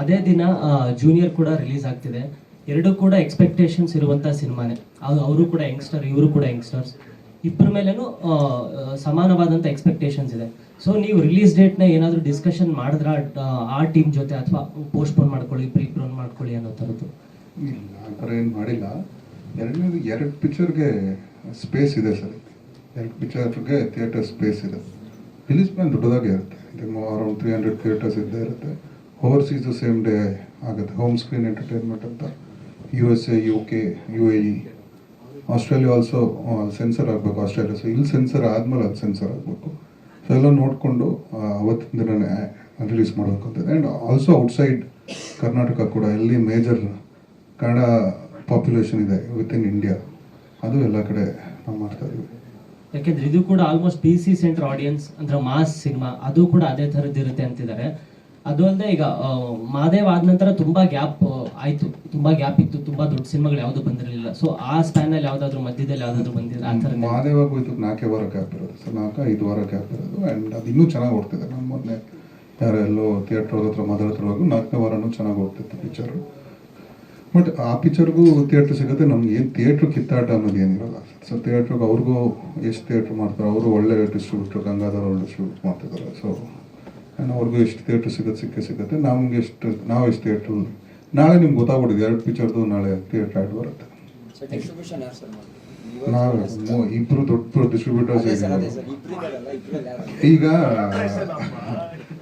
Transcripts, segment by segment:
ಅದೇ ದಿನ ಜೂನಿಯರ್ ಕೂಡ ರಿಲೀಸ್ ಆಗ್ತಿದೆ. ಎರಡೂ ಕೂಡ ಎಕ್ಸ್ಪೆಕ್ಟೇಷನ್ಸ್ ಇರುವಂಥ ಸಿನಿಮಾನೇ. ಅವರು ಕೂಡ ಯಂಗ್ಸ್ಟರ್ ಇವರು ಕೂಡ ಯಂಗ್ಸ್ಟರ್ಸ್ ಇಬ್ಬರ ಮೇಲೇನು ಸಮಾನವಾದಂಥ ಎಕ್ಸ್ಪೆಕ್ಟೇಷನ್ಸ್ ಇದೆ. ಸೊ ನೀವು ರಿಲೀಸ್ ಡೇಟ್ನ ಏನಾದರೂ ಡಿಸ್ಕಷನ್ ಮಾಡಿದ್ರ? ಆ ಟೀಮ್ ಜೊತೆ ಅಥವಾ ಪೋಸ್ಟ್ಪೋನ್ ಮಾಡ್ಕೊಳ್ಳಿ ಪ್ರೀಪ್ರೋನ್ ಮಾಡ್ಕೊಳ್ಳಿ ಅನ್ನೋ ಥರದ್ದು ಇಲ್ಲ, ಆ ಥರ ಏನು ಮಾಡಿಲ್ಲ. ಎರಡನೇದು, ಎರಡು ಪಿಕ್ಚರ್ಗೆ ಸ್ಪೇಸ್ ಇದೆ ಸರ್. ಎರಡು ಪಿಕ್ಚರ್ಗೆ ಥಿಯೇಟರ್ ಸ್ಪೇಸ್ ಇದೆ. ರಿಲೀಸ್ ಪ್ಲಾನ್ ದೊಡ್ಡದಾಗೆ ಇರುತ್ತೆ. ಅರೌಂಡ್ ತ್ರೀ ಹಂಡ್ರೆಡ್ ಥಿಯೇಟರ್ಸ್ ಇದ್ದೇ ಇರುತ್ತೆ. ಓವರ್ಸೀಸು ಸೇಮ್ ಡೇ ಆಗುತ್ತೆ. ಹೋಮ್ ಸ್ಕ್ರೀನ್ ಎಂಟರ್ಟೈನ್ಮೆಂಟ್ ಅಂತ. U S A U K U A E Australia also censor ಆಗಬೇಕು ಆಸ್ಟ್ರೇಲಿಯಾ ಸೊ ಇಲ್ಲಿ ಸೆನ್ಸರ್ ಆದಮೇಲೆ ಅದು ಸೆನ್ಸರ್ ಆಗಬೇಕು. ಸೊ ಎಲ್ಲ ನೋಡಿಕೊಂಡು ಅವತ್ತಿನ ದಿನನೇ ರಿಲೀಸ್ ಮಾಡಬೇಕು ಅಂತ. ಆ್ಯಂಡ್ ಆಲ್ಸೋ ಔಟ್ಸೈಡ್ ಕರ್ನಾಟಕ ಕೂಡ, ಎಲ್ಲಿ ಮೇಜರ್ ಕನ್ನಡ ಪಾಪ್ಯುಲೇಷನ್ ಇದೆ ವಿತ್ ಇನ್ ಇಂಡಿಯಾ ಅದು ಎಲ್ಲ ಕಡೆ ನಾವು ಮಾಡ್ತಾ ಇದ್ದೀವಿ. ಯಾಕೆಂದ್ರೆ ಇದು ಕೂಡ almost P C centre audience ಅಂದ್ರೆ ಮಾಸ್ ಸಿನಿಮಾ ಅದು ಕೂಡ ಅದೇ ಥರದ್ದು ಇರುತ್ತೆ ಅಂತಿದ್ದಾರೆ. ಅದು ಅಲ್ಲದೆ ಈಗ ಮಾದೇವ್ ಆದ ನಂತರ ತುಂಬಾ ಗ್ಯಾಪ್ ಆಯ್ತು. ತುಂಬಾ ಗ್ಯಾಪ್ ಇತ್ತು, ತುಂಬಾ ದೊಡ್ಡ ಸಿನಿಮಾಗಳು ಯಾವ್ದು ಬಂದಿರಲಿಲ್ಲ. ಸೊ ಆ ಸ್ಪ್ಯಾನ್ ಅಲ್ಲಿ ಯಾವ್ದಾದ್ರು ಮಧ್ಯದಲ್ಲಿ ಯಾವ್ದಾದ್ರು ಬಂದಿರ ಆ ಥರ ಮಾದೇವ ಹೋಯ್ತು ನಾಲ್ಕೇ ವಾರ ಗ್ಯಾಪ್ ಇರೋದು ಸೊ ನಾಲ್ಕು, ಐದು ವಾರ ಗ್ಯಾಪ್ ಇರೋದು ಆ್ಯಂಡ್ ಅದು ಇನ್ನೂ ಚೆನ್ನಾಗಿ ಓಡ್ತಿದೆ. ನಮ್ಮ ಮೊನ್ನೆ ಯಾರೋ ಎಲ್ಲೋ ಥಿಯೇಟ್ರ್ ಹತ್ರ ಮಾತಾಡ್ತಿರುವಾಗ ನಾಲ್ಕನೇ ವಾರನೂ ಚೆನ್ನಾಗಿ ಓಡ್ತಿತ್ತು ಪಿಕ್ಚರ್ ಬಟ್ ಆ ಪಿಕ್ಚರ್ಗೂ ಥಿಯೇಟ್ರ್ ಸಿಗುತ್ತೆ, ನಮ್ಗೆ ಏನು ಥಿಯೇಟ್ರ್ ಕಿತ್ತಾಟ ಅನ್ನೋದು ಏನಿರಲ್ಲ. ಸೊ ಥಿಯೇಟ್ರಿಗೆ ಅವ್ರಿಗೂ ಎಷ್ಟು ಥಿಯೇಟ್ರ್ ಮಾಡ್ತಾರೆ, ಅವರು ಒಳ್ಳೆ ಡಿಸ್ಟ್ರಿಬ್ಯೂಟ್ರ್ ಗಂಗಾಧರ್ ಅವ್ರು ಡಿಸ್ಟ್ರಿಬ್ಯೂಟ್ ಮಾಡ್ತಿದ್ದಾರೆ. ಸೊ ಅವ್ರಿಗೂ ಎಷ್ಟು ಥಿಯೇಟ್ರ್ ಸಿಗುತ್ತೆ ಸಿಕ್ಕೇ ಸಿಗುತ್ತೆ ನಮ್ಗೆ ಎಷ್ಟು ನಾವು ಎಷ್ಟು ಥಿಯೇಟ್ರ್ ನಾಳೆ ನಿಮ್ಗೆ ಗೊತ್ತಾಗ್ಬಿಟ್ಟಿದೆ ಎರಡು ಪಿಕ್ಚರ್ದು ನಾಳೆ ಥಿಯೇಟ್ರ್ ಆ್ಯಡ್ ಬರುತ್ತೆ. ನಾವು ಇಬ್ರು ದೊಡ್ಡ ಡಿಸ್ಟ್ರಿಬ್ಯೂಟರ್ಸ್ ಈಗ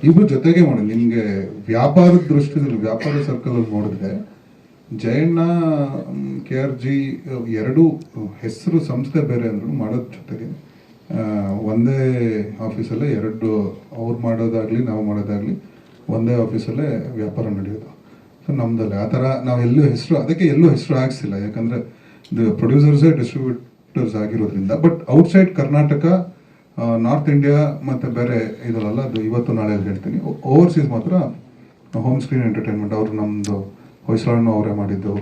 ಇಬ್ರು ಜೊತೆಗೆ ಮಾಡಿ ನಿಮ್ಗೆ ವ್ಯಾಪಾರದ ದೃಷ್ಟಿಯಲ್ಲಿ ವ್ಯಾಪಾರ ಸರ್ಕಲ್ ಅಲ್ಲಿ ನೋಡಿದ್ರೆ ಜಯಣ್ಣ ಕೆ ಆರ್ ಜಿ ಎರಡು ಹೆಸರು ಸಂಸ್ಥೆ ಬೇರೆ ಅಂದ್ರೂ ಮಾಡೋದ್ ಜೊತೆಗೆ ಒಂದೇ ಆಫೀಸಲ್ಲೇ ಎರಡು ಅವ್ರು ಮಾಡೋದಾಗಲಿ ನಾವು ಮಾಡೋದಾಗಲಿ ಒಂದೇ ಆಫೀಸಲ್ಲೇ ವ್ಯಾಪಾರ ನಡೆಯೋದು. ಸೊ ನಮ್ದಲ್ಲಿ. ಆ ಥರ ಎಲ್ಲೂ ಹೆಸರು, ಅದಕ್ಕೆ ಎಲ್ಲೂ ಹೆಸರು ಹಾಕ್ಸಿಲ್ಲ. ಯಾಕಂದರೆ ಇದು ಪ್ರೊಡ್ಯೂಸರ್ಸೇ ಡಿಸ್ಟ್ರಿಬ್ಯೂಟರ್ಸ್ ಆಗಿರೋದ್ರಿಂದ. But outside Karnataka north India ಮತ್ತು ಬೇರೆ ಇದರಲ್ಲ ಅದು ಇವತ್ತು ನಾಳೆ ಹೇಳ್ತೀನಿ. ಓವರ್ಸೀಸ್ ಮಾತ್ರ ಹೋಮ್ ಸ್ಕ್ರೀನ್ ಎಂಟರ್ಟೈನ್ಮೆಂಟ್ ಅವರು ನಮ್ಮದು ಹೊಯ್ಸಳನ್ನು ಅವರೇ ಮಾಡಿದ್ದು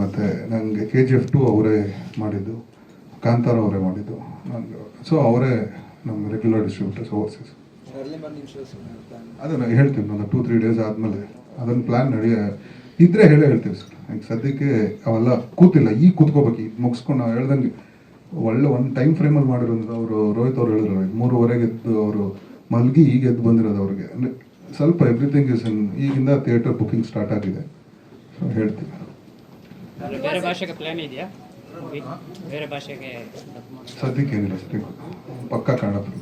ಮತ್ತೆ ನನಗೆ ಕೆ ಜಿ ಎಫ್ ಟು ಅವರೇ ಮಾಡಿದ್ದು. ಕಾಂತಾರ ಅವರೇ ಮಾಡಿದ್ದು. ನನಗೆ ಸೊ ಅವರೇ ನಮ್ಮ ರೆಗ್ಯುಲರ್ ಡಿಸ್ಟ್ರಿಬ್ಯೂಟರ್ಸ್ ಓವರ್ಸೀಸ್ ಅದನ್ನು ಹೇಳ್ತೀವಿ ನಾನು ಟೂ ತ್ರೀ ಡೇಸ್ ಆದಮೇಲೆ ಅದನ್ನು ಪ್ಲ್ಯಾನ್ ನಡೆಯ ಇದ್ರೆ ಹೇಳೇ ಹೇಳ್ತೀವಿ ಸರ್. ಈಗ ಸದ್ಯಕ್ಕೆ ಅವೆಲ್ಲ ಕೂತಿಲ್ಲ. ಈಗ ಕೂತ್ಕೋಬೇಕು. ಈಗ ಮುಗಿಸ್ಕೊಂಡು ನಾವು ಹೇಳ್ದಂಗೆ ಒಳ್ಳೆ ಒಂದು ಟೈಮ್ ಫ್ರೇಮಲ್ಲಿ ಮಾಡಿರೋದು ಅವರು ರೋಹಿತ್ ಅವ್ರು ಹೇಳಿದ್ರು. ಮೂರುವರೆಗೆ ಎದ್ದು ಅವರು ಮಲಗಿ ಈಗ ಎದ್ದು ಬಂದಿರೋದು ಅವ್ರಿಗೆ. ಅಂದರೆ ಸ್ವಲ್ಪ ಎವ್ರಿಥಿಂಗ್ ಇಸ್ ಇನ್ ಈಗಿಂದ ಥಿಯೇಟರ್ ಬುಕಿಂಗ್ ಸ್ಟಾರ್ಟ್ ಆಗಿದೆ. ಸೊ ಹೇಳ್ತೀವಿ ಅಲ್ಲ, ಬೇರೆ ಭಾಷೆಗೆ ಪ್ಲಾನ್ ಇದೆಯಾ ಬೇರೆ ಭಾಷೆಗೆ ಸದ್ಯಕ್ಕೆ ಏನಿಲ್ಲ ಸದ್ಯಕ್ಕೆ ಪಕ್ಕ ಕನ್ನಡ film.